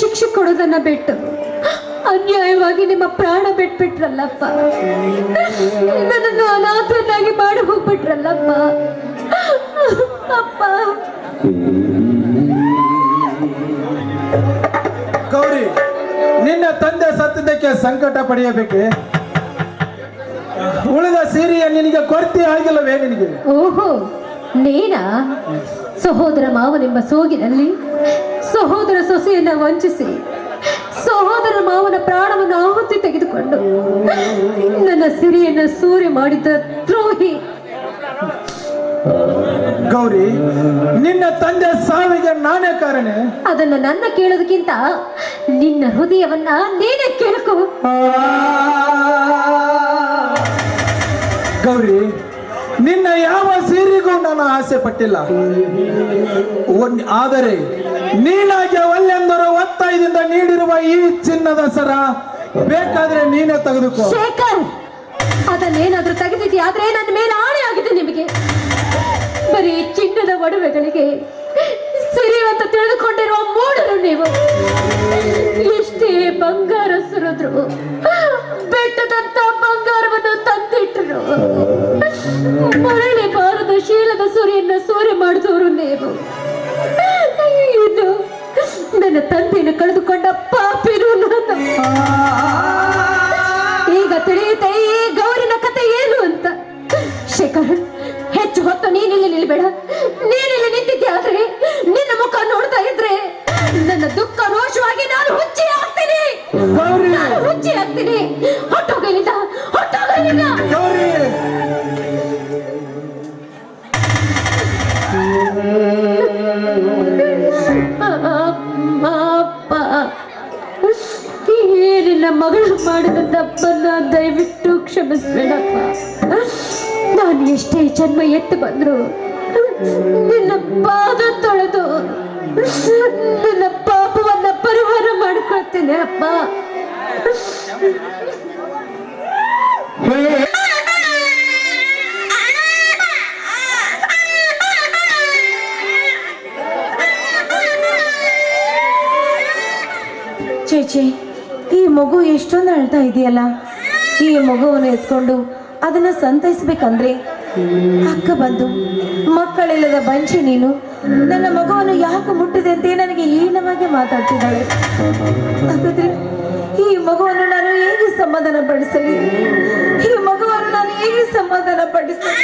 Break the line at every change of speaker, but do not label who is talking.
ಶಿಕ್ಷೆ ಕೊಡೋದನ್ನ ಬಿಟ್ಟು. ಅನ್ಯಾಯವಾಗಿ ನಿಮ್ಮ ಪ್ರಾಣ ಬಿಟ್ಬಿಟ್ರಲ್ಲಪ್ಪ. ನನ್ನನ್ನು ಅನಾಥನಾಗಿ ಮಾಡಿ ಹೋಗ್ಬಿಟ್ರಲ್ಲಪ್ಪ. ಅಪ್ಪ.
ಗೌರಿ ನಿನ್ನ ತಂದೆ ಸತ್ತಿದ್ದಕ್ಕೆ ಸಂಕಟ ಪಡೆಯಬೇಕೆ? ಉಳಿದ ಸೀರೆಯ ನಿನಗೆ ಕೊರತೆ ಆಗಿಲ್ಲವೇ ನಿನಗೆ?
ಓಹೋ ನೀನಾ? ಸಹೋದರ ಮಾವನೆಂಬ ಸೋಗಿನಲ್ಲಿ ಸಹೋದರ ಸೊಸೆಯನ್ನ ವಂಚಿಸಿ ಸಹೋದರ ಮಾವನ ಪ್ರಾಣವನ್ನು ಆಹುತಿ ತೆಗೆದುಕೊಂಡು ನನ್ನ ಸಿರಿಯನ್ನ ಸೂರೆ ಮಾಡಿದ ದ್ರೋಹಿ.
ಗೌರಿ ನಿನ್ನ ತಂದೆ ಸಾವಿಗೆ ನಾನೇ ಕಾರಣ?
ಅದನ್ನ ನನ್ನ ಕೇಳೋದಕ್ಕಿಂತ ನಿನ್ನ ಹೃದಯವನ್ನ ನೀನೇ ಕೇಳಕು.
ಗೌರಿ ನಿನ್ನ ಯಾವ ನಾನು ಆಸೆ ಪಟ್ಟಿಲ್ಲ. ಆದರೆ ನೀನಾಗಿ ಒಲ್ಲೆಂದರ ಒತ್ತಾಯದಿಂದ ನೀಡಿರುವ ಈ ಚಿನ್ನದ ಸರ ಬೇಕಾದ್ರೆ ನೀನೇ ತೆಗೆದುಕೋ.
ಶೇಖರ್, ಅದನ್ನೇನಾದ್ರೂ ತೆಗೆದಿದ್ಯಾ? ಆದ್ರೆ ನನ್ನ ಮೇಲೆ ಆಣೆ ಆಗಿದೆ ನಿಮಗೆ. ಬರೀ ಚಿನ್ನದ ಒಡವೆಗಳಿಗೆ ಸಿರಿ ಅಂತ ತಿಳಿದುಕೊಂಡಿರುವ ಮೂಡರು ನೀವು. ಎಷ್ಟೇ ಬಂಗಾರ ಸುರಿದ್ರು, ಬೆಟ್ಟದಂತ ಮಾಡಿದವರು ನೀವು ಇದು ನನ್ನ ತಂದೆಯನ್ನು ಕಳೆದುಕೊಂಡ ಪಾಪಿರು ಈಗ ತಿಳಿಯುತ್ತೆ ಈ ಗೌರಿನ ಕತೆ ಏನು ಅಂತ. ಶೇಖರ್ ಹೆಚ್ಚು ಹೊತ್ತು ನೀನಿಲ್ಲಿ ನಿಲ್ಬೇಡ. ನೀನಿಲ್ಲಿ ನಿಂತಿದ್ದೆ ಆದ್ರೆ ನಿನ್ನ ಮುಖ ನೋಡ್ತಾ ಇದ್ರೆ ನನ್ನ ದುಃಖ ರೋಷವಾಗಿ ನಾನು ಹುಚ್ಚಿ ಆಗ್ತೀನಿ.
ಗೌರಿ!
ನಾನು ಹುಚ್ಚಿ ಆಗ್ತೀನಿ. ಹೊಟ್ಟೋಗಲಿಲ್ಲ ಹೊಟ್ಟೋಗಲಿಲ್ಲ. ಮಗಳು ಮಾಡಿದ ತಪ್ಪನ್ನ ದಯವಿಟ್ಟು ಕ್ಷಮಿಸ್ಬೇಡಪ್ಪ. ನಾನು ಎಷ್ಟೇ ಜನ್ಮ ಎತ್ತು ಬಂದ್ರು ನಿನ್ನ ಪಾದ ತೊಳೆದು ನನ್ನ ಪಾಪವನ್ನ ಪರಿಹಾರ ಮಾಡ್ಕೊಳ್ತೇನೆ ಅಪ್ಪ.
ಚೇಚಿ ಈ ಮಗು ಎಷ್ಟೊಂದು ಅಳ್ತಾ ಇದೆಯಲ್ಲ? ಈ ಮಗುವನ್ನು ಎತ್ಕೊಂಡು ಅದನ್ನ ಸಂತೈಸ್ಬೇಕಂದ್ರೆ ಅಕ್ಕ ಬಂದು, ಮಕ್ಕಳಿಲ್ಲದ ಬಂಚೆ ನೀನು, ನನ್ನ ಮಗುವನ್ನು ಯಾಕೆ ಮುಟ್ಟಿದೆ ಅಂತ ನನಗೆ ಹೀನವಾಗಿ ಮಾತಾಡ್ತಿದ್ದಾಳೆ? ಈ ಮಗುವನ್ನು ನಾನು ಹೇಗೆ ಸಮಾಧಾನ ಪಡಿಸಲಿ ಈ ಮಗುವನ್ನು ನಾನು ಹೇಗೆ ಸಮಾಧಾನ ಪಡಿಸಲಿ